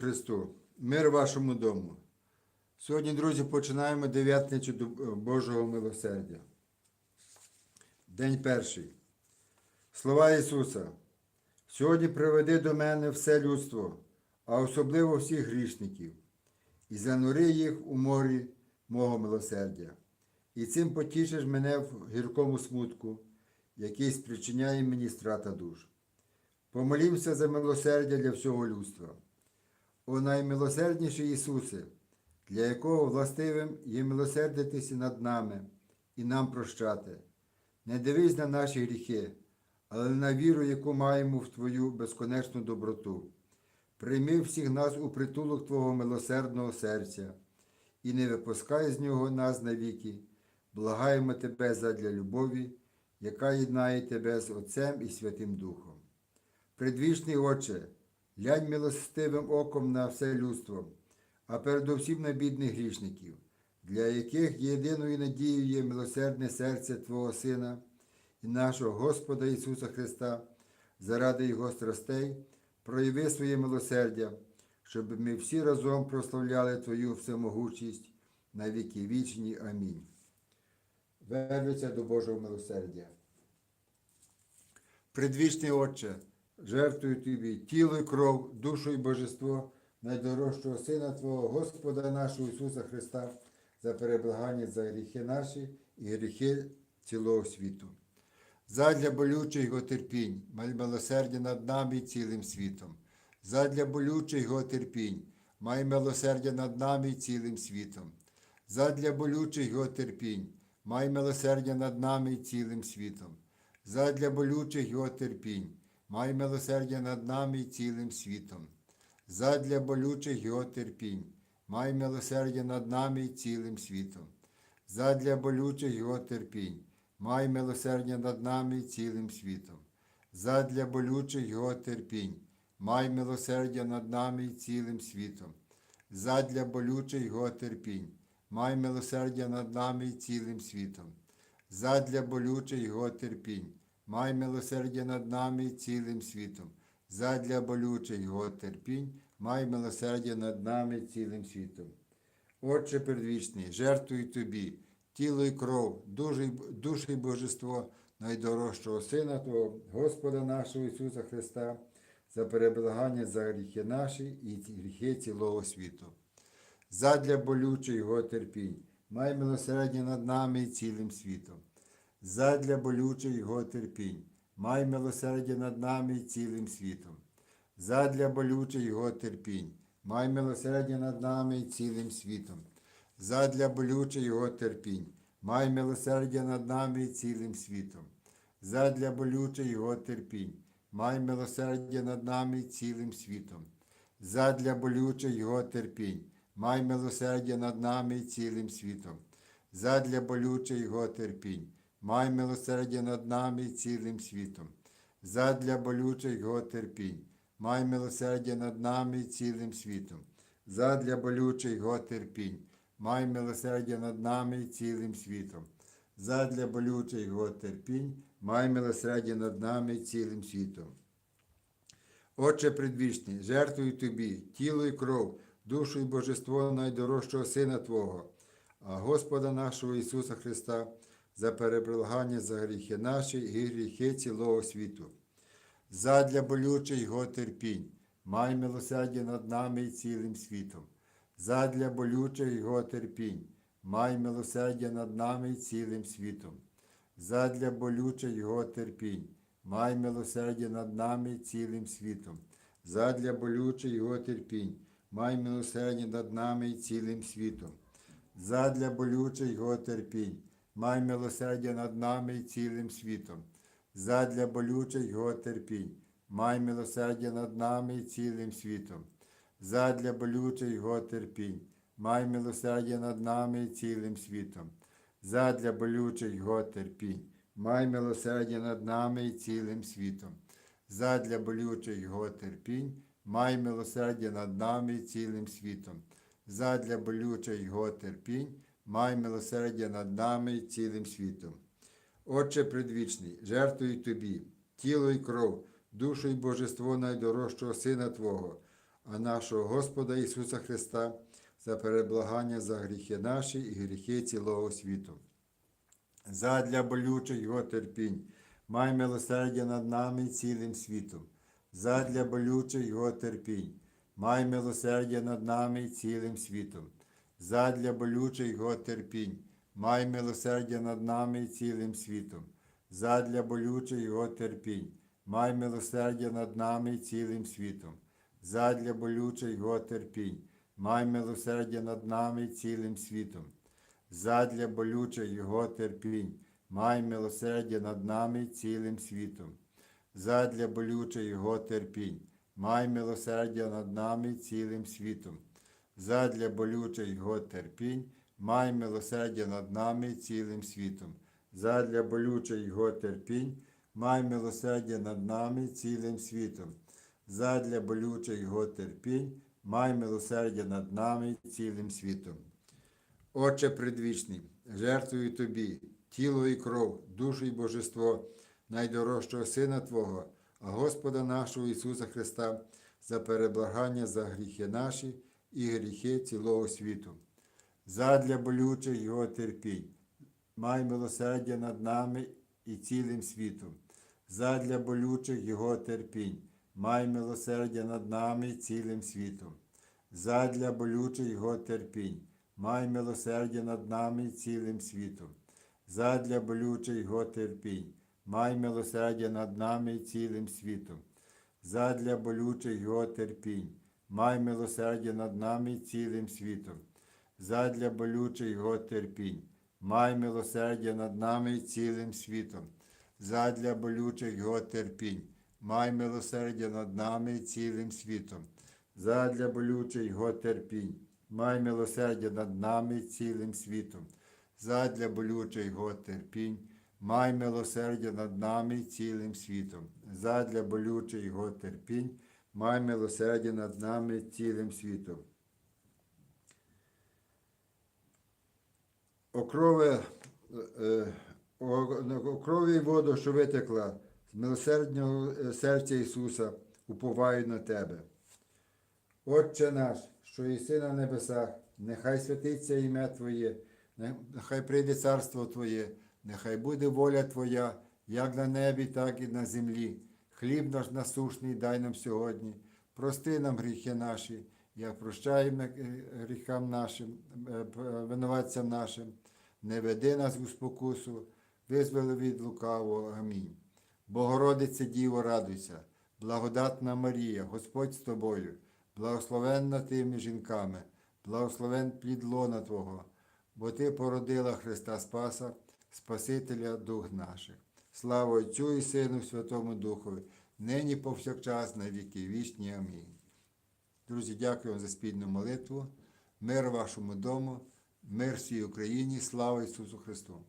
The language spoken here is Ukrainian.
Христу, мир вашому дому. Сьогодні, друзі, починаємо дев'ятницю до Божого милосердя. День перший. Слова Ісуса. Сьогодні приведи до мене все людство, а особливо всіх грішників, і занури їх у морі мого милосердя. І цим потішиш мене в гіркому смутку, який спричиняє мені страта душ. Помолімося за милосердя для всього людства. О наймилосердніший Ісусе, для якого властивим є милосердитися над нами і нам прощати. Не дивись на наші гріхи, але на віру, яку маємо в Твою безконечну доброту. Прийми всіх нас у притулок Твого милосердного серця і не випускай з нього нас навіки. Благаємо Тебе задля любові, яка єднає Тебе з Отцем і Святим Духом. Предвічний Отче, глянь милостивим оком на все людство, а передовсім на бідних грішників, для яких єдиною надією є милосердне серце Твого Сина і нашого Господа Ісуса Христа, заради Його страстей, прояви своє милосердя, щоб ми всі разом прославляли Твою всемогучість на віки вічні. Амінь. Вернуться до Божого милосердя. Предвічний Отче, жертвую Тобі тіло і кров, душу і божество найдорожчого Сина Твого, Господа нашого Ісуса Христа, за переблагання за гріхи наші і гріхи цілого світу. Задля болючих його терпінь, май милосердя над нами і цілим світом. Задля болючих його терпінь, май милосердя над нами і цілим світом. Задля болючих його терпінь, май милосердя над нами і цілим світом. Задля болючих його терпінь, май милосердя над нами і цілим світом. Задля болючих його терпінь, май милосердя над нами і цілим світом. Задля болючих його терпінь, май милосердя над нами і цілим світом. Задля болючих його терпінь, май милосердя над нами і цілим світом. Задля болючих його терпінь, май милосердя над нами і цілим світом. Задля болючих його терпінь, май милосердя над нами і цілим світом. Задля болючих його терпінь, май милосердя над нами і цілим світом. Отче предвічний, жертвую Тобі, тіло і кров, душу і божество найдорожчого Сина Твого, Господа нашого Ісуса Христа, за переблагання за гріхи наші і гріхи цілого світу. Задля болючих його терпінь, май милосердя над нами і цілим світом. Задля болючих його терпінь, май милосердя над нами і цілим світом. Задля болючих його терпінь, май милосердя над нами і цілим світом. Задля болючих його терпінь, май милосердя над нами і цілим світом. Задля болючих його терпінь, май милосердя над нами і цілим світом. Задля болючих його терпінь, май милосердя над нами і цілим світом. Задля болючих його терпінь, май милосердя над нами і цілим світом. Задля болючих його терпінь, май милосердя над нами і цілим світом. Задля болючих його терпінь, май милосердя над нами і цілим світом. Задля болючих його терпінь, май милосердя над нами і цілим світом. Отче предвічний, жертвую Тобі тіло і кров, душу і божество найдорожчого Сина Твого, Господа нашого Ісуса Христа, за переблагання за гріхи наші і гріхи цілого світу. Задля болючих його терпінь, май милосердя над нами і цілим світом. Задля болючих його терпінь, май милосердя над нами і цілим світом. Задля болючих його терпінь, май милосердя над нами і цілим світом. Задля болючих його терпінь, май милосердя над нами і цілим світом. Задля болючих його терпінь, май милосердя над нами і цілим світом. Задля болючих його терпінь, май милосердя над нами і цілим світом. Задля болючих його терпінь, май милосердя над нами і цілим світом. Задля болючих його терпінь, май милосердя над нами і цілим світом. Задля болючих його терпінь, май милосердя над нами і цілим світом. Задля болючих його терпінь, май милосердя над нами і цілим світом. Отче предвічний, жертвую Тобі, тіло і кров, душу і божество найдорожчого Сина Твого, а нашого Господа Ісуса Христа за переблагання за гріхи наші і гріхи цілого світу. Задля болючих його терпінь, май милосердя над нами і цілим світом. Задля болючих його терпінь, май милосердя над нами і цілим світом. Задля болючих його терпінь, май милосердя над нами і цілим світом. Задля болючих його терпінь, май милосердя над нами і цілим світом. Задля болючих його терпінь, май милосердя над нами і цілим світом задля болючих його терпінь, май милосердя над нами цілим світом. Задля болючих його терпінь, май милосердя над нами цілим світом. Задля болючих його терпінь, май милосердя над нами цілим світом. Задля болючих його терпінь, май милосердя над нами цілим світом. Задля болючих його терпінь, май милосердя над нами цілим світом. Отче предвічний, жертвую Тобі тіло і кров, душу і божество найдорожчого Сина Твого, а Господа нашого Ісуса Христа, за переблагання за гріхи наші і гріхи цілого світу. Задля болючих Його терпінь, май милосердя над нами і цілим світом. Задля болючих Його терпінь, май милосердя над нами і цілим світом. Задля болючих Його терпінь, май милосердя над нами і цілим світом. Задля болючих його терпінь, май милосердя над нами і цілим світом. Задля болючих його терпінь, май милосердя над нами цілим світом. Задля болючих його терпінь, май милосердя над нами цілим світом. Задля болючих його терпінь, май милосердя над нами цілим світом. Задля болючих його терпінь, май милосердя над нами цілим світом. Задля болючих його терпінь, май милосердя над нами цілим світом. Задля болючих його терпінь, май милосердя над нами цілим світом. Окрове, е, о- окрові й воду, що витекла з милосердного е, серця Ісуса, уповаю на Тебе. Отче наш, що єси на небесах, нехай святиться ім'я Твоє, нехай прийде царство Твоє, нехай буде воля Твоя, як на небі, так і на землі. Хліб наш насушний дай нам сьогодні, прости нам гріхи наші, як прощаємо е, гріхам нашим, е, винуватцям нашим, не веди нас у спокусу, визволи від лукавого. Амінь. Богородице Діво, радуйся, благодатна Марія, Господь з тобою, благословенна ти між жінками, благословен плід лона Твого, бо Ти породила Христа Спаса, Спасителя дух наших. Слава Отцю і Сину, Святому Духові, нині повсякчас, на віки вічні. Амінь. Друзі, дякую вам за спільну молитву. Мир вашому дому, мир всій Україні, слава Ісусу Христу!